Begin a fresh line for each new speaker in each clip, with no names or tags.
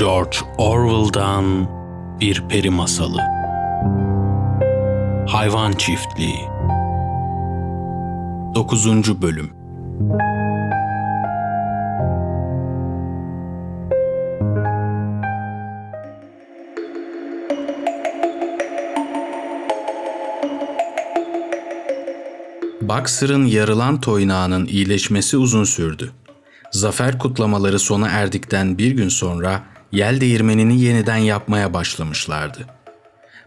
George Orwell'dan bir peri masalı. Hayvan Çiftliği 9. bölüm Boxer'ın yarılan toynağının iyileşmesi uzun sürdü. Zafer kutlamaları sona erdikten bir gün sonra yel değirmenini yeniden yapmaya başlamışlardı.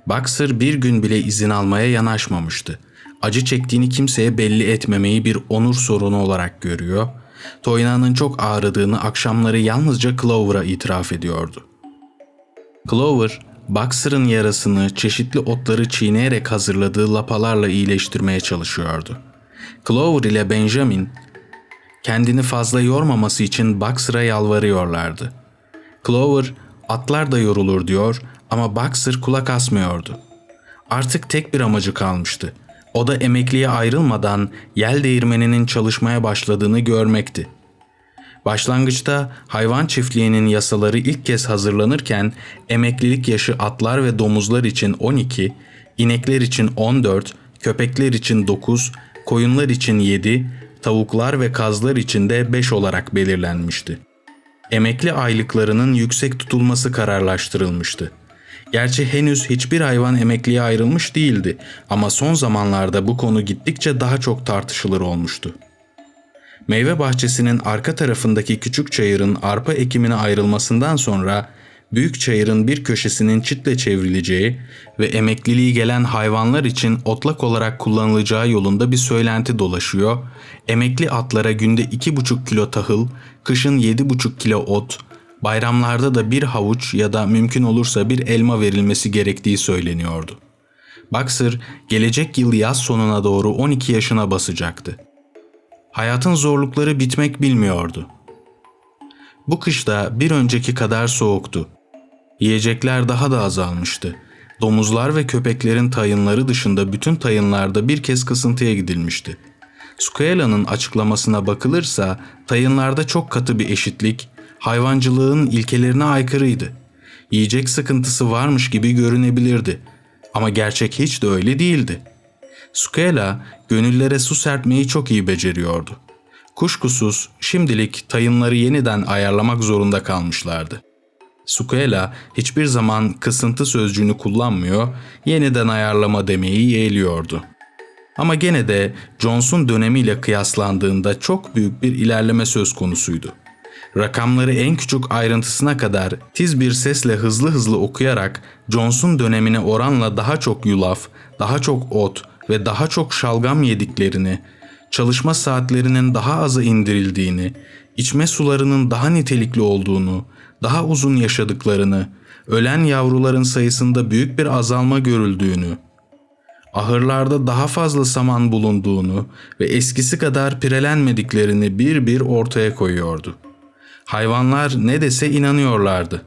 Boxer bir gün bile izin almaya yanaşmamıştı. Acı çektiğini kimseye belli etmemeyi bir onur sorunu olarak görüyor, toynağının çok ağrıdığını akşamları yalnızca Clover'a itiraf ediyordu. Clover, Boxer'ın yarasını çeşitli otları çiğneyerek hazırladığı lapalarla iyileştirmeye çalışıyordu. Clover ile Benjamin kendini fazla yormaması için Boxer'a yalvarıyorlardı. Clover, atlar da yorulur diyor ama Boxer kulak asmıyordu. Artık tek bir amacı kalmıştı. O da emekliye ayrılmadan yel değirmeninin çalışmaya başladığını görmekti. Başlangıçta hayvan çiftliğinin yasaları ilk kez hazırlanırken emeklilik yaşı atlar ve domuzlar için 12, inekler için 14, köpekler için 9, koyunlar için 7, tavuklar ve kazlar için de 5 olarak belirlenmişti. Emekli aylıklarının yüksek tutulması kararlaştırılmıştı. Gerçi henüz hiçbir hayvan emekliye ayrılmış değildi ama son zamanlarda bu konu gittikçe daha çok tartışılır olmuştu. Meyve bahçesinin arka tarafındaki küçük çayırın arpa ekimine ayrılmasından sonra büyük çayırın bir köşesinin çitle çevrileceği ve emekliliği gelen hayvanlar için otlak olarak kullanılacağı yolunda bir söylenti dolaşıyor. Emekli atlara günde 2,5 kilo tahıl, kışın 7,5 kilo ot, bayramlarda da bir havuç ya da mümkün olursa bir elma verilmesi gerektiği söyleniyordu. Boxer gelecek yıl yaz sonuna doğru 12 yaşına basacaktı. Hayatın zorlukları bitmek bilmiyordu. Bu kışta bir önceki kadar soğuktu. Yiyecekler daha da azalmıştı. Domuzlar ve köpeklerin tayınları dışında bütün tayınlarda bir kez kısıntıya gidilmişti. Scuella'nın açıklamasına bakılırsa tayınlarda çok katı bir eşitlik, hayvancılığın ilkelerine aykırıydı. Yiyecek sıkıntısı varmış gibi görünebilirdi. Ama gerçek hiç de öyle değildi. Scuella gönüllere su serpmeyi çok iyi beceriyordu. Kuşkusuz şimdilik tayınları yeniden ayarlamak zorunda kalmışlardı. Scuella hiçbir zaman kısıntı sözcüğünü kullanmıyor, yeniden ayarlama demeyi yeğliyordu. Ama gene de Jones'un dönemiyle kıyaslandığında çok büyük bir ilerleme söz konusuydu. Rakamları en küçük ayrıntısına kadar tiz bir sesle hızlı hızlı okuyarak Jones'un dönemine oranla daha çok yulaf, daha çok ot ve daha çok şalgam yediklerini, çalışma saatlerinin daha azı indirildiğini, içme sularının daha nitelikli olduğunu, daha uzun yaşadıklarını, ölen yavruların sayısında büyük bir azalma görüldüğünü, ahırlarda daha fazla saman bulunduğunu ve eskisi kadar pirelenmediklerini bir bir ortaya koyuyordu. Hayvanlar ne dese inanıyorlardı.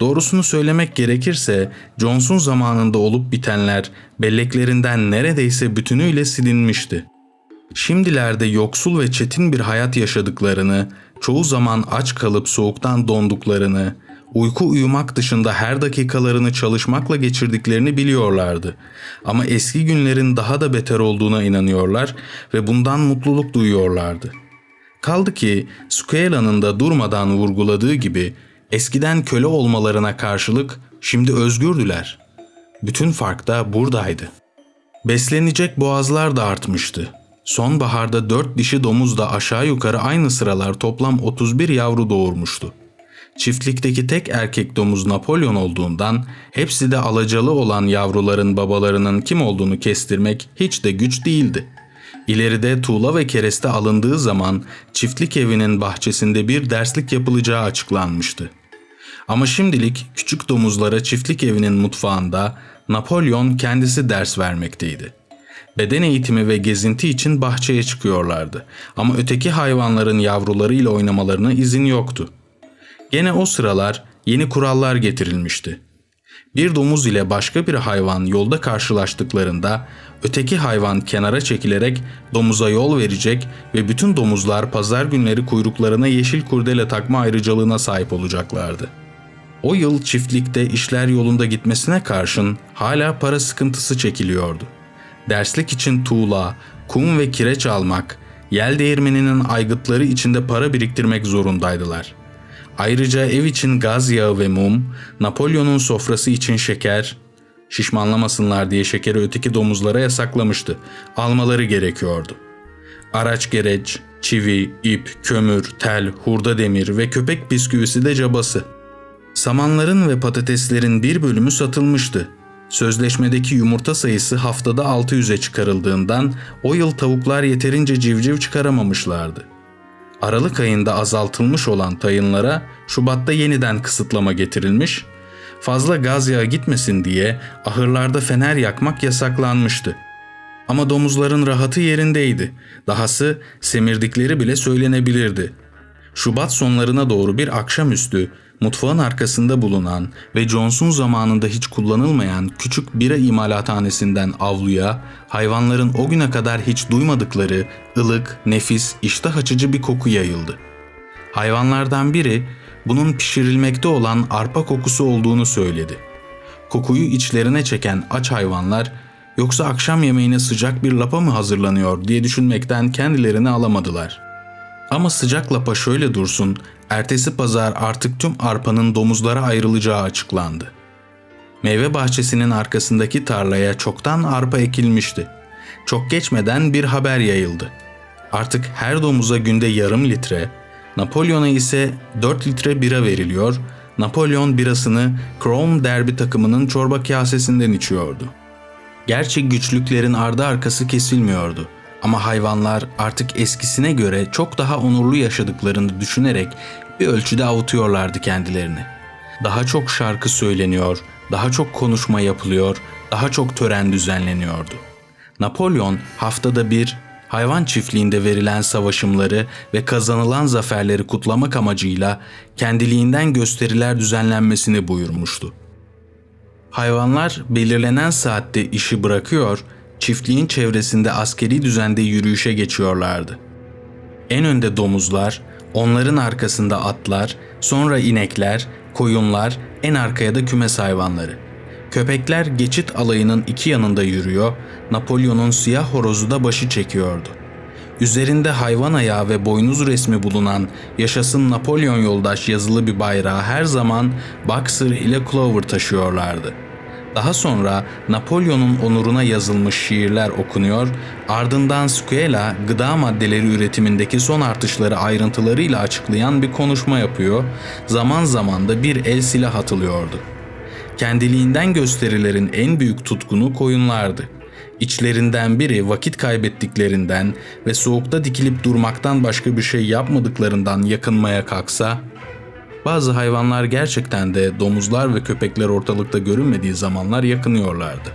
Doğrusunu söylemek gerekirse Johnson zamanında olup bitenler belleklerinden neredeyse bütünüyle silinmişti. Şimdilerde yoksul ve çetin bir hayat yaşadıklarını, çoğu zaman aç kalıp soğuktan donduklarını, uyku uyumak dışında her dakikalarını çalışmakla geçirdiklerini biliyorlardı. Ama eski günlerin daha da beter olduğuna inanıyorlar ve bundan mutluluk duyuyorlardı. Kaldı ki Scuella'nın da durmadan vurguladığı gibi eskiden köle olmalarına karşılık şimdi özgürdüler. Bütün fark da buradaydı. Beslenecek boğazlar da artmıştı. Sonbaharda dört dişi domuz da aşağı yukarı aynı sıralar toplam 31 yavru doğurmuştu. Çiftlikteki tek erkek domuz Napolyon olduğundan hepsi de alacalı olan yavruların babalarının kim olduğunu kestirmek hiç de güç değildi. İleride tuğla ve kereste alındığı zaman çiftlik evinin bahçesinde bir derslik yapılacağı açıklanmıştı. Ama şimdilik küçük domuzlara çiftlik evinin mutfağında Napolyon kendisi ders vermekteydi. Beden eğitimi ve gezinti için bahçeye çıkıyorlardı ama öteki hayvanların yavrularıyla oynamalarına izin yoktu. Gene o sıralar yeni kurallar getirilmişti. Bir domuz ile başka bir hayvan yolda karşılaştıklarında öteki hayvan kenara çekilerek domuza yol verecek ve bütün domuzlar pazar günleri kuyruklarına yeşil kurdele takma ayrıcalığına sahip olacaklardı. O yıl çiftlikte işler yolunda gitmesine karşın hala para sıkıntısı çekiliyordu. Derslik için tuğla, kum ve kireç almak, yel değirmeninin aygıtları içinde para biriktirmek zorundaydılar. Ayrıca ev için gaz yağı ve mum, Napolyon'un sofrası için şeker, şişmanlamasınlar diye şekeri öteki domuzlara yasaklamıştı. Almaları gerekiyordu. Araç gereç, çivi, ip, kömür, tel, hurda demir ve köpek bisküvisi de cabası. Samanların ve patateslerin bir bölümü satılmıştı. Sözleşmedeki yumurta sayısı haftada 600'e çıkarıldığından o yıl tavuklar yeterince civciv çıkaramamışlardı. Aralık ayında azaltılmış olan tayınlara Şubat'ta yeniden kısıtlama getirilmiş, fazla gaz yağı gitmesin diye ahırlarda fener yakmak yasaklanmıştı. Ama domuzların rahatı yerindeydi. Dahası semirdikleri bile söylenebilirdi. Şubat sonlarına doğru bir akşamüstü mutfağın arkasında bulunan ve Johnson zamanında hiç kullanılmayan küçük bira imalathanesinden avluya hayvanların o güne kadar hiç duymadıkları ılık, nefis, iştah açıcı bir koku yayıldı. Hayvanlardan biri bunun pişirilmekte olan arpa kokusu olduğunu söyledi. Kokuyu içlerine çeken aç hayvanlar yoksa akşam yemeğine sıcak bir lapa mı hazırlanıyor diye düşünmekten kendilerini alamadılar. Ama sıcak lapa şöyle dursun, ertesi pazar artık tüm arpanın domuzlara ayrılacağı açıklandı. Meyve bahçesinin arkasındaki tarlaya çoktan arpa ekilmişti. Çok geçmeden bir haber yayıldı. Artık her domuza günde yarım litre, Napolyon'a ise 4 litre bira veriliyor, Napolyon birasını Chrome Derby takımının çorba kasesinden içiyordu. Gerçi güçlüklerin ardı arkası kesilmiyordu. Ama hayvanlar artık eskisine göre çok daha onurlu yaşadıklarını düşünerek bir ölçüde avutuyorlardı kendilerini. Daha çok şarkı söyleniyor, daha çok konuşma yapılıyor, daha çok tören düzenleniyordu. Napolyon haftada bir hayvan çiftliğinde verilen savaşımları ve kazanılan zaferleri kutlamak amacıyla kendiliğinden gösteriler düzenlenmesini buyurmuştu. Hayvanlar belirlenen saatte işi bırakıyor, çiftliğin çevresinde askeri düzende yürüyüşe geçiyorlardı. En önde domuzlar, onların arkasında atlar, sonra inekler, koyunlar, en arkaya da kümes hayvanları. Köpekler geçit alayının iki yanında yürüyor, Napolyon'un siyah horozu da başı çekiyordu. Üzerinde hayvan ayağı ve boynuz resmi bulunan Yaşasın Napolyon yoldaş yazılı bir bayrağı her zaman Boxer ile Clover taşıyorlardı. Daha sonra Napolyon'un onuruna yazılmış şiirler okunuyor, ardından Scuela gıda maddeleri üretimindeki son artışları ayrıntılarıyla açıklayan bir konuşma yapıyor, zaman zaman da bir el silah atılıyordu. Kendiliğinden gösterilerin en büyük tutkunu koyunlardı. İçlerinden biri vakit kaybettiklerinden ve soğukta dikilip durmaktan başka bir şey yapmadıklarından yakınmaya kalksa, bazı hayvanlar gerçekten de domuzlar ve köpekler ortalıkta görünmediği zamanlar yakınıyorlardı.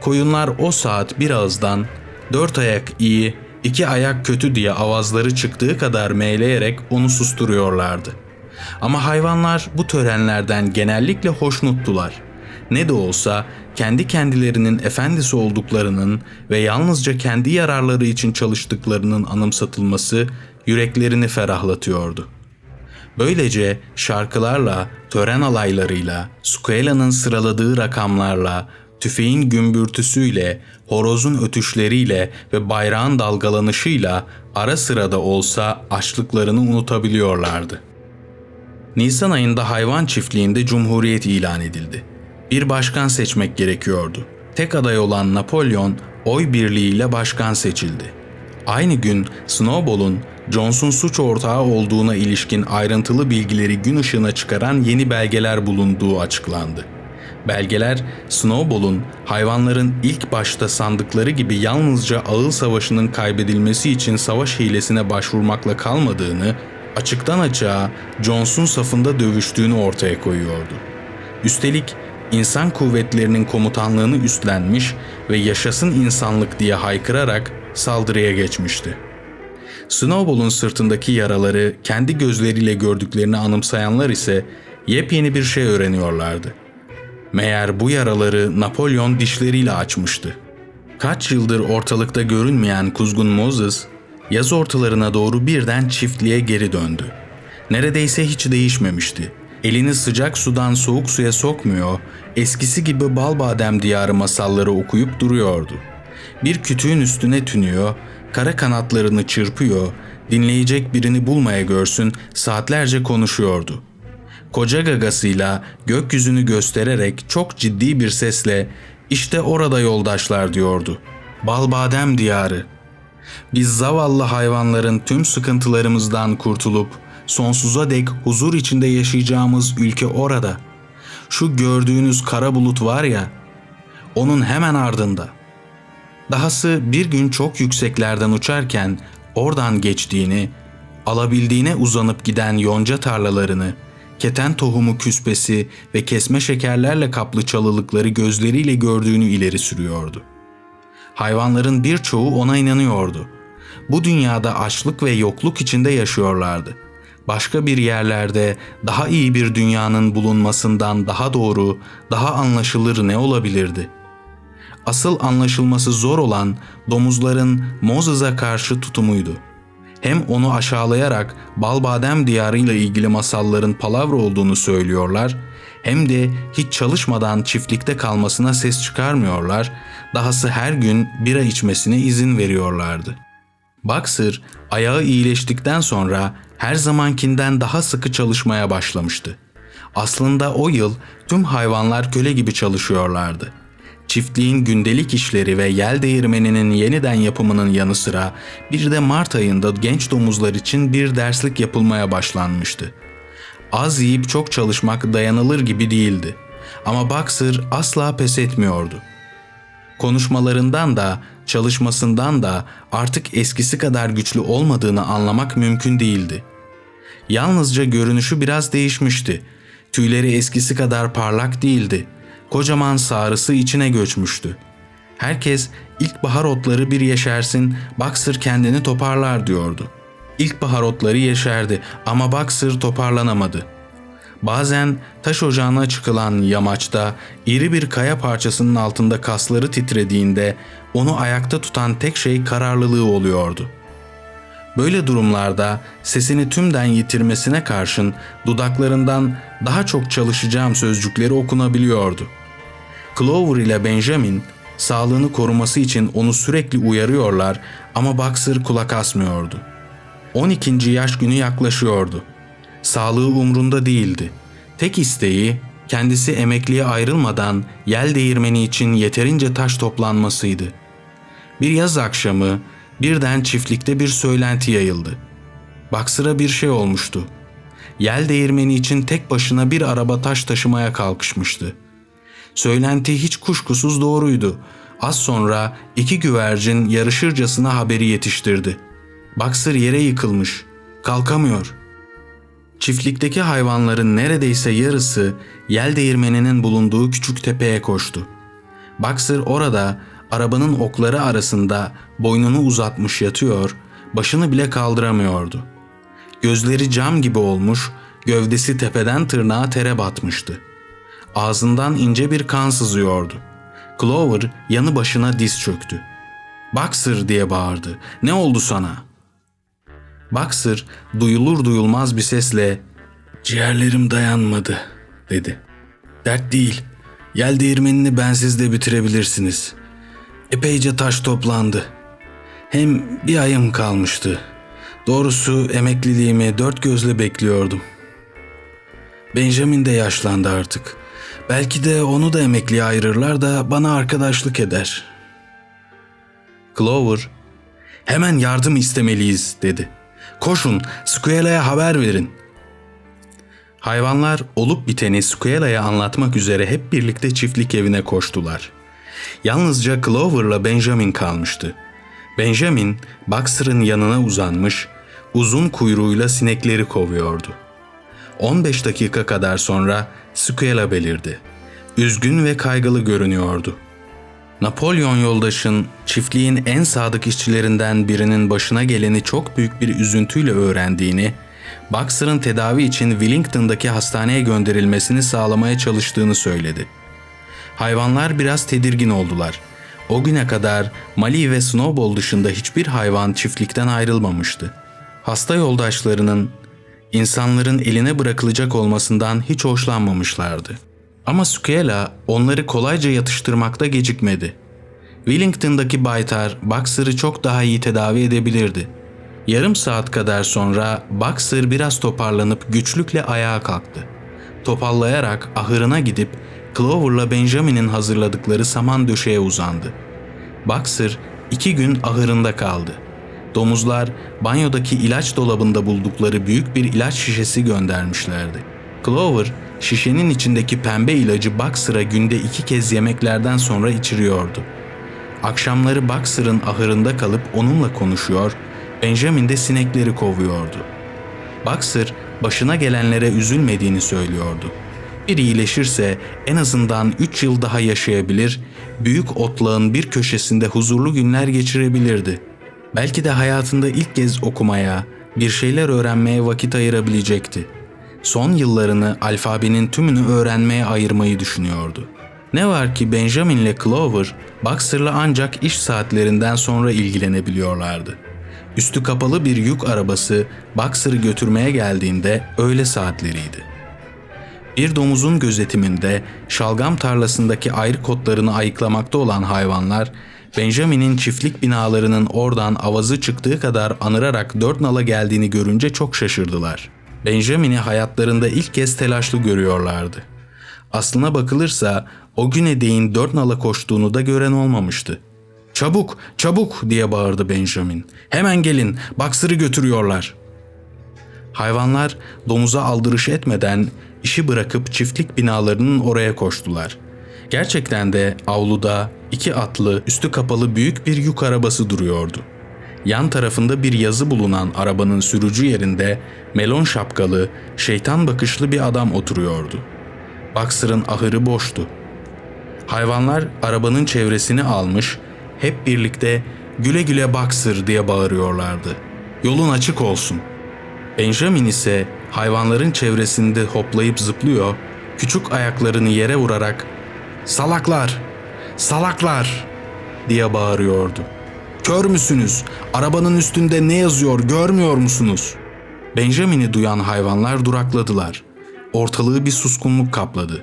Koyunlar o saat bir ağızdan dört ayak iyi, iki ayak kötü diye avazları çıktığı kadar meyleyerek onu susturuyorlardı. Ama hayvanlar bu törenlerden genellikle hoşnuttular. Ne de olsa kendi kendilerinin efendisi olduklarının ve yalnızca kendi yararları için çalıştıklarının anımsatılması yüreklerini ferahlatıyordu. Böylece şarkılarla, tören alaylarıyla, Scuella'nın sıraladığı rakamlarla, tüfeğin gümbürtüsüyle, horozun ötüşleriyle ve bayrağın dalgalanışıyla ara sıra da olsa açlıklarını unutabiliyorlardı. Nisan ayında hayvan çiftliğinde cumhuriyet ilan edildi. Bir başkan seçmek gerekiyordu. Tek aday olan Napolyon oy birliğiyle başkan seçildi. Aynı gün Snowball'un Johnson suç ortağı olduğuna ilişkin ayrıntılı bilgileri gün ışığına çıkaran yeni belgeler bulunduğu açıklandı. Belgeler, Snowball'un hayvanların ilk başta sandıkları gibi yalnızca ağıl savaşının kaybedilmesi için savaş hilesine başvurmakla kalmadığını, açıktan açığa Johnson safında dövüştüğünü ortaya koyuyordu. Üstelik insan kuvvetlerinin komutanlığını üstlenmiş ve yaşasın insanlık diye haykırarak saldırıya geçmişti. Snowball'un sırtındaki yaraları kendi gözleriyle gördüklerini anımsayanlar ise yepyeni bir şey öğreniyorlardı. Meğer bu yaraları Napolyon dişleriyle açmıştı. Kaç yıldır ortalıkta görünmeyen kuzgun Moses, yaz ortalarına doğru birden çiftliğe geri döndü. Neredeyse hiç değişmemişti. Elini sıcak sudan soğuk suya sokmuyor, eskisi gibi bal badem diyarı masalları okuyup duruyordu. Bir kütüğün üstüne tünüyor, kara kanatlarını çırpıyor, dinleyecek birini bulmaya görsün saatlerce konuşuyordu. Koca gagasıyla gökyüzünü göstererek çok ciddi bir sesle işte orada yoldaşlar diyordu. Bal badem diyarı. Biz zavallı hayvanların tüm sıkıntılarımızdan kurtulup sonsuza dek huzur içinde yaşayacağımız ülke orada. Şu gördüğünüz kara bulut var ya, onun hemen ardında. Dahası bir gün çok yükseklerden uçarken oradan geçtiğini, alabildiğine uzanıp giden yonca tarlalarını, keten tohumu küspesi ve kesme şekerlerle kaplı çalılıkları gözleriyle gördüğünü ileri sürüyordu. Hayvanların birçoğu ona inanıyordu. Bu dünyada açlık ve yokluk içinde yaşıyorlardı. Başka bir yerlerde daha iyi bir dünyanın bulunmasından daha doğru, daha anlaşılır ne olabilirdi? Asıl anlaşılması zor olan domuzların Moses'a karşı tutumuydu. Hem onu aşağılayarak Balbadem diyarıyla ilgili masalların palavra olduğunu söylüyorlar, hem de hiç çalışmadan çiftlikte kalmasına ses çıkarmıyorlar, dahası her gün bira içmesine izin veriyorlardı. Boxer ayağı iyileştikten sonra her zamankinden daha sıkı çalışmaya başlamıştı. Aslında o yıl tüm hayvanlar köle gibi çalışıyorlardı. Çiftliğin gündelik işleri ve yel değirmeninin yeniden yapımının yanı sıra bir de Mart ayında genç domuzlar için bir derslik yapılmaya başlanmıştı. Az yiyip çok çalışmak dayanılır gibi değildi. Ama Boxer asla pes etmiyordu. Konuşmalarından da, çalışmasından da artık eskisi kadar güçlü olmadığını anlamak mümkün değildi. Yalnızca görünüşü biraz değişmişti. Tüyleri eskisi kadar parlak değildi. Kocaman sarısı içine göçmüştü. Herkes ilkbahar otları bir yeşersin, Boxer kendini toparlar diyordu. İlkbahar otları yeşerdi ama Boxer toparlanamadı.'' Bazen taş ocağına çıkılan yamaçta iri bir kaya parçasının altında kasları titrediğinde onu ayakta tutan tek şey kararlılığı oluyordu. Böyle durumlarda sesini tümden yitirmesine karşın dudaklarından daha çok çalışacağım sözcükleri okunabiliyordu. Clover ile Benjamin sağlığını koruması için onu sürekli uyarıyorlar ama Boxer kulak asmıyordu. 12. yaş günü yaklaşıyordu sağlığı umrunda değildi. Tek isteği kendisi emekliye ayrılmadan yel değirmeni için yeterince taş toplanmasıydı. Bir yaz akşamı birden çiftlikte bir söylenti yayıldı. Baksıra bir şey olmuştu. Yel değirmeni için tek başına bir araba taş taşımaya kalkışmıştı. Söylenti hiç kuşkusuz doğruydu. Az sonra iki güvercin yarışırcasına haberi yetiştirdi. Baksır yere yıkılmış. Kalkamıyor.'' Çiftlikteki hayvanların neredeyse yarısı yel değirmeninin bulunduğu küçük tepeye koştu. Boxer orada arabanın okları arasında boynunu uzatmış yatıyor, başını bile kaldıramıyordu. Gözleri cam gibi olmuş, gövdesi tepeden tırnağa tere batmıştı. Ağzından ince bir kan sızıyordu. Clover yanı başına diz çöktü. Boxer diye bağırdı. Ne oldu sana?'' Boxer duyulur duyulmaz bir sesle ''Ciğerlerim dayanmadı'' dedi. ''Dert değil. Yel değirmenini bensiz de bitirebilirsiniz. Epeyce taş toplandı. Hem bir ayım kalmıştı. Doğrusu emekliliğimi dört gözle bekliyordum. Benjamin de yaşlandı artık. Belki de onu da emekliye ayırırlar da bana arkadaşlık eder.'' Clover, ''Hemen yardım istemeliyiz.'' dedi. Koşun, Squela'ya haber verin. Hayvanlar olup biteni Squela'ya anlatmak üzere hep birlikte çiftlik evine koştular. Yalnızca Clover'la Benjamin kalmıştı. Benjamin, Boxer'ın yanına uzanmış, uzun kuyruğuyla sinekleri kovuyordu. 15 dakika kadar sonra Squela belirdi. Üzgün ve kaygılı görünüyordu. Napolyon yoldaşın çiftliğin en sadık işçilerinden birinin başına geleni çok büyük bir üzüntüyle öğrendiğini, Boxer'ın tedavi için Wellington'daki hastaneye gönderilmesini sağlamaya çalıştığını söyledi. Hayvanlar biraz tedirgin oldular. O güne kadar Mali ve Snowball dışında hiçbir hayvan çiftlikten ayrılmamıştı. Hasta yoldaşlarının İnsanların eline bırakılacak olmasından hiç hoşlanmamışlardı. Ama Sukela onları kolayca yatıştırmakta gecikmedi. Wellington'daki baytar Boxer'ı çok daha iyi tedavi edebilirdi. Yarım saat kadar sonra Boxer biraz toparlanıp güçlükle ayağa kalktı. Topallayarak ahırına gidip Clover'la Benjamin'in hazırladıkları saman döşeğe uzandı. Boxer iki gün ahırında kaldı. Domuzlar banyodaki ilaç dolabında buldukları büyük bir ilaç şişesi göndermişlerdi. Clover şişenin içindeki pembe ilacı Boxer'a günde iki kez yemeklerden sonra içiriyordu. Akşamları Boxer'ın ahırında kalıp onunla konuşuyor, Benjamin de sinekleri kovuyordu. Boxer başına gelenlere üzülmediğini söylüyordu. Bir iyileşirse en azından 3 yıl daha yaşayabilir, büyük otlağın bir köşesinde huzurlu günler geçirebilirdi. Belki de hayatında ilk kez okumaya, bir şeyler öğrenmeye vakit ayırabilecekti. Son yıllarını alfabenin tümünü öğrenmeye ayırmayı düşünüyordu. Ne var ki Benjamin ile Clover, Boxer'la ancak iş saatlerinden sonra ilgilenebiliyorlardı. Üstü kapalı bir yük arabası Boxer'ı götürmeye geldiğinde öğle saatleriydi. Bir domuzun gözetiminde şalgam tarlasındaki ayrı kotlarını ayıklamakta olan hayvanlar, Benjamin'in çiftlik binalarının oradan avazı çıktığı kadar anırarak dört nala geldiğini görünce çok şaşırdılar. Benjamin'i hayatlarında ilk kez telaşlı görüyorlardı. Aslına bakılırsa o güne değin dört nala koştuğunu da gören olmamıştı. Çabuk, çabuk diye bağırdı Benjamin. Hemen gelin, Boxer'ı götürüyorlar. Hayvanlar domuza aldırış etmeden işi bırakıp çiftlik binalarının oraya koştular. Gerçekten de avluda iki atlı, üstü kapalı büyük bir yük arabası duruyordu. Yan tarafında bir yazı bulunan arabanın sürücü yerinde melon şapkalı, şeytan bakışlı bir adam oturuyordu. Boxer'ın ahırı boştu. Hayvanlar arabanın çevresini almış, hep birlikte güle güle Boxer diye bağırıyorlardı. Yolun açık olsun. Benjamin ise hayvanların çevresinde hoplayıp zıplıyor, küçük ayaklarını yere vurarak "Salaklar! Salaklar!" diye bağırıyordu. "Kör müsünüz? Arabanın üstünde ne yazıyor görmüyor musunuz?" Benjamin'i duyan hayvanlar durakladılar. Ortalığı bir suskunluk kapladı.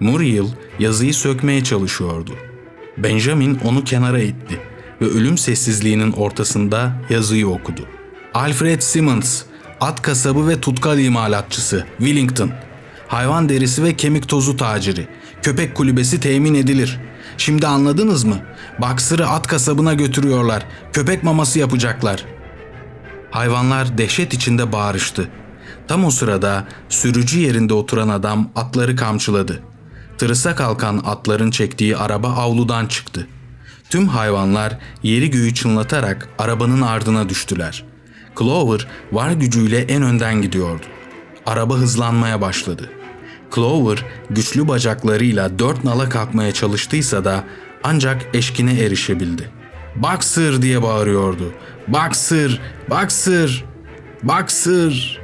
Muriel yazıyı sökmeye çalışıyordu. Benjamin onu kenara itti ve ölüm sessizliğinin ortasında yazıyı okudu. Alfred Simmons, at kasabı ve tutkal imalatçısı, Wellington. Hayvan derisi ve kemik tozu taciri. Köpek kulübesi temin edilir. Şimdi anladınız mı? Baksır'ı at kasabına götürüyorlar. Köpek maması yapacaklar. Hayvanlar dehşet içinde bağırıştı. Tam o sırada sürücü yerinde oturan adam atları kamçıladı. Tırısa kalkan atların çektiği araba avludan çıktı. Tüm hayvanlar yeri göğü çınlatarak arabanın ardına düştüler. Clover var gücüyle en önden gidiyordu. Araba hızlanmaya başladı. Clover güçlü bacaklarıyla dört nala kalkmaya çalıştıysa da ancak eşkine erişebildi. Boxer diye bağırıyordu. Boxer, Boxer, Boxer.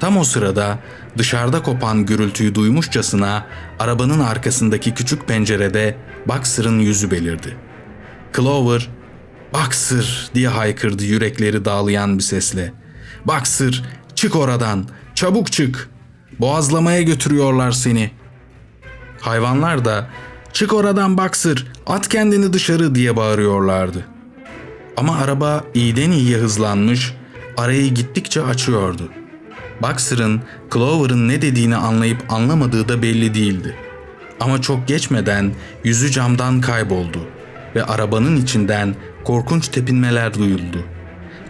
Tam o sırada dışarıda kopan gürültüyü duymuşçasına arabanın arkasındaki küçük pencerede Boxer'ın yüzü belirdi. Clover, Boxer diye haykırdı yürekleri dağlayan bir sesle. Boxer, çık oradan, çabuk çık. Boğazlamaya götürüyorlar seni. Hayvanlar da çık oradan Boxer, at kendini dışarı diye bağırıyorlardı. Ama araba iyiden iyiye hızlanmış, arayı gittikçe açıyordu. Boxer'ın Clover'ın ne dediğini anlayıp anlamadığı da belli değildi. Ama çok geçmeden yüzü camdan kayboldu ve arabanın içinden korkunç tepinmeler duyuldu.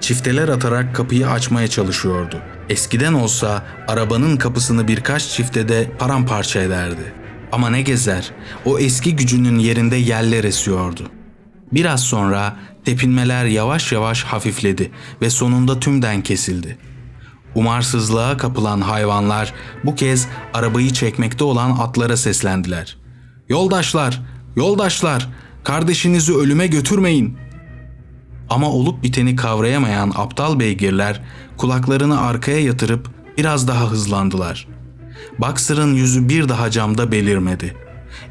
Çifteler atarak kapıyı açmaya çalışıyordu. Eskiden olsa arabanın kapısını birkaç çiftede paramparça ederdi. Ama ne gezer, o eski gücünün yerinde yeller esiyordu. Biraz sonra tepinmeler yavaş yavaş hafifledi ve sonunda tümden kesildi. Umarsızlığa kapılan hayvanlar bu kez arabayı çekmekte olan atlara seslendiler. Yoldaşlar, yoldaşlar, kardeşinizi ölüme götürmeyin. Ama olup biteni kavrayamayan aptal beygirler kulaklarını arkaya yatırıp biraz daha hızlandılar. Boxer'ın yüzü bir daha camda belirmedi.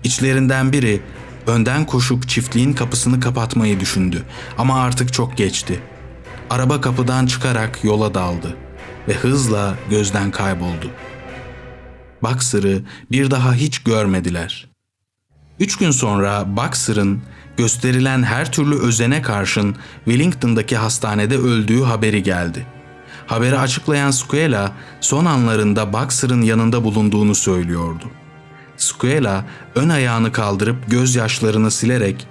İçlerinden biri önden koşup çiftliğin kapısını kapatmayı düşündü ama artık çok geçti. Araba kapıdan çıkarak yola daldı. ve hızla gözden kayboldu. Boxer'ı bir daha hiç görmediler. Üç gün sonra Boxer'ın gösterilen her türlü özene karşın Wellington'daki hastanede öldüğü haberi geldi. Haberi açıklayan Squela son anlarında Boxer'ın yanında bulunduğunu söylüyordu. Squela ön ayağını kaldırıp gözyaşlarını silerek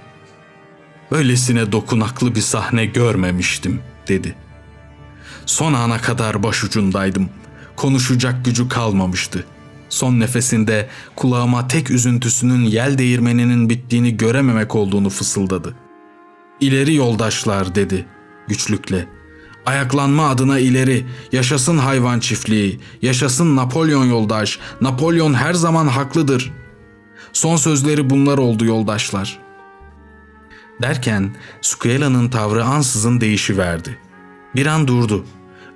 "Öylesine dokunaklı bir sahne görmemiştim." dedi. Son ana kadar başucundaydım. Konuşacak gücü kalmamıştı. Son nefesinde kulağıma tek üzüntüsünün yel değirmeninin bittiğini görememek olduğunu fısıldadı. İleri yoldaşlar dedi güçlükle. Ayaklanma adına ileri, yaşasın hayvan çiftliği, yaşasın Napolyon yoldaş, Napolyon her zaman haklıdır. Son sözleri bunlar oldu yoldaşlar. Derken Squela'nın tavrı ansızın değişiverdi. Bir an durdu.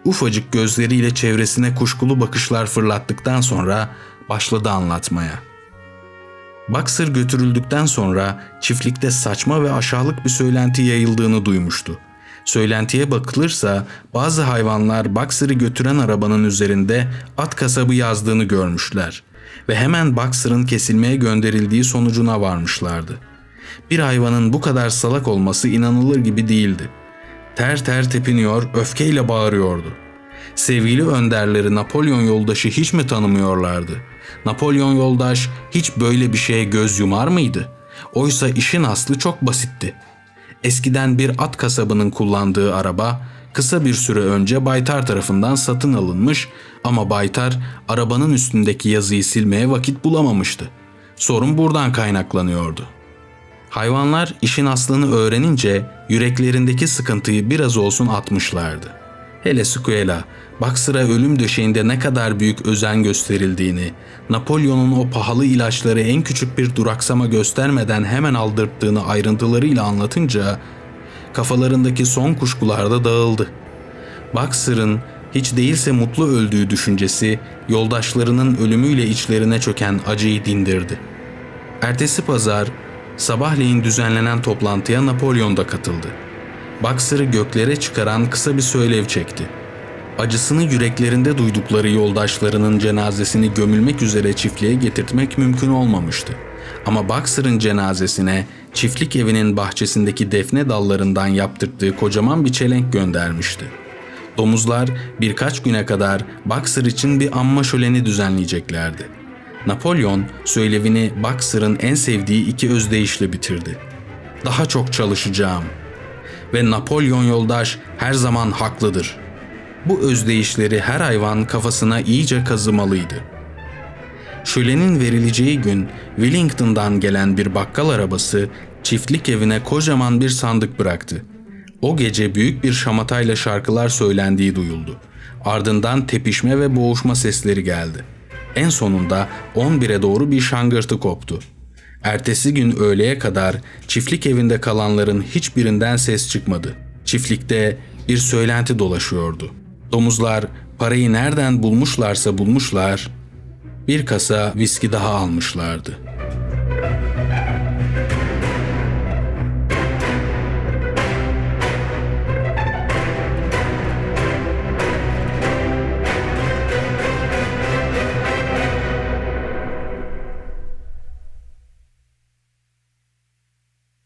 Ufacık gözleriyle çevresine kuşkulu bakışlar fırlattıktan sonra başladı anlatmaya. Boxer götürüldükten sonra çiftlikte saçma ve aşağılık bir söylenti yayıldığını duymuştu. Söylentiye bakılırsa bazı hayvanlar Boxer'ı götüren arabanın üzerinde at kasabı yazdığını görmüşler ve hemen Boxer'ın kesilmeye gönderildiği sonucuna varmışlardı. Bir hayvanın bu kadar salak olması inanılır gibi değildi. Ter ter tepiniyor, öfkeyle bağırıyordu. Sevgili önderleri Napolyon yoldaşı hiç mi tanımıyorlardı? Napolyon yoldaş hiç böyle bir şeye göz yumar mıydı? Oysa işin aslı çok basitti. Eskiden bir at kasabının kullandığı araba kısa bir süre önce Baytar tarafından satın alınmış ama Baytar arabanın üstündeki yazıyı silmeye vakit bulamamıştı. Sorun buradan kaynaklanıyordu. Hayvanlar işin aslını öğrenince yüreklerindeki sıkıntıyı biraz olsun atmışlardı. Hele Squela, Boxer'a ölüm döşeğinde ne kadar büyük özen gösterildiğini, Napolyon'un o pahalı ilaçları en küçük bir duraksama göstermeden hemen aldırttığını ayrıntılarıyla anlatınca kafalarındaki son kuşkular da dağıldı. Boxer'ın hiç değilse mutlu öldüğü düşüncesi yoldaşlarının ölümüyle içlerine çöken acıyı dindirdi. Ertesi pazar sabahleyin düzenlenen toplantıya Napolyon da katıldı. Boxer'ı göklere çıkaran kısa bir söylev çekti. Acısını yüreklerinde duydukları yoldaşlarının cenazesini gömülmek üzere çiftliğe getirtmek mümkün olmamıştı. Ama Boxer'ın cenazesine çiftlik evinin bahçesindeki defne dallarından yaptırttığı kocaman bir çelenk göndermişti. Domuzlar birkaç güne kadar Boxer için bir anma şöleni düzenleyeceklerdi. Napolyon söylevini Boxer'ın en sevdiği iki özdeyişle bitirdi. Daha çok çalışacağım. Ve Napolyon yoldaş her zaman haklıdır. Bu özdeyişleri her hayvan kafasına iyice kazımalıydı. Şölenin verileceği gün Wellington'dan gelen bir bakkal arabası çiftlik evine kocaman bir sandık bıraktı. O gece büyük bir şamatayla şarkılar söylendiği duyuldu. Ardından tepişme ve boğuşma sesleri geldi. En sonunda 11'e doğru bir şangırtı koptu. Ertesi gün öğleye kadar çiftlik evinde kalanların hiçbirinden ses çıkmadı. Çiftlikte bir söylenti dolaşıyordu. Domuzlar parayı nereden bulmuşlarsa bulmuşlar bir kasa viski daha almışlardı.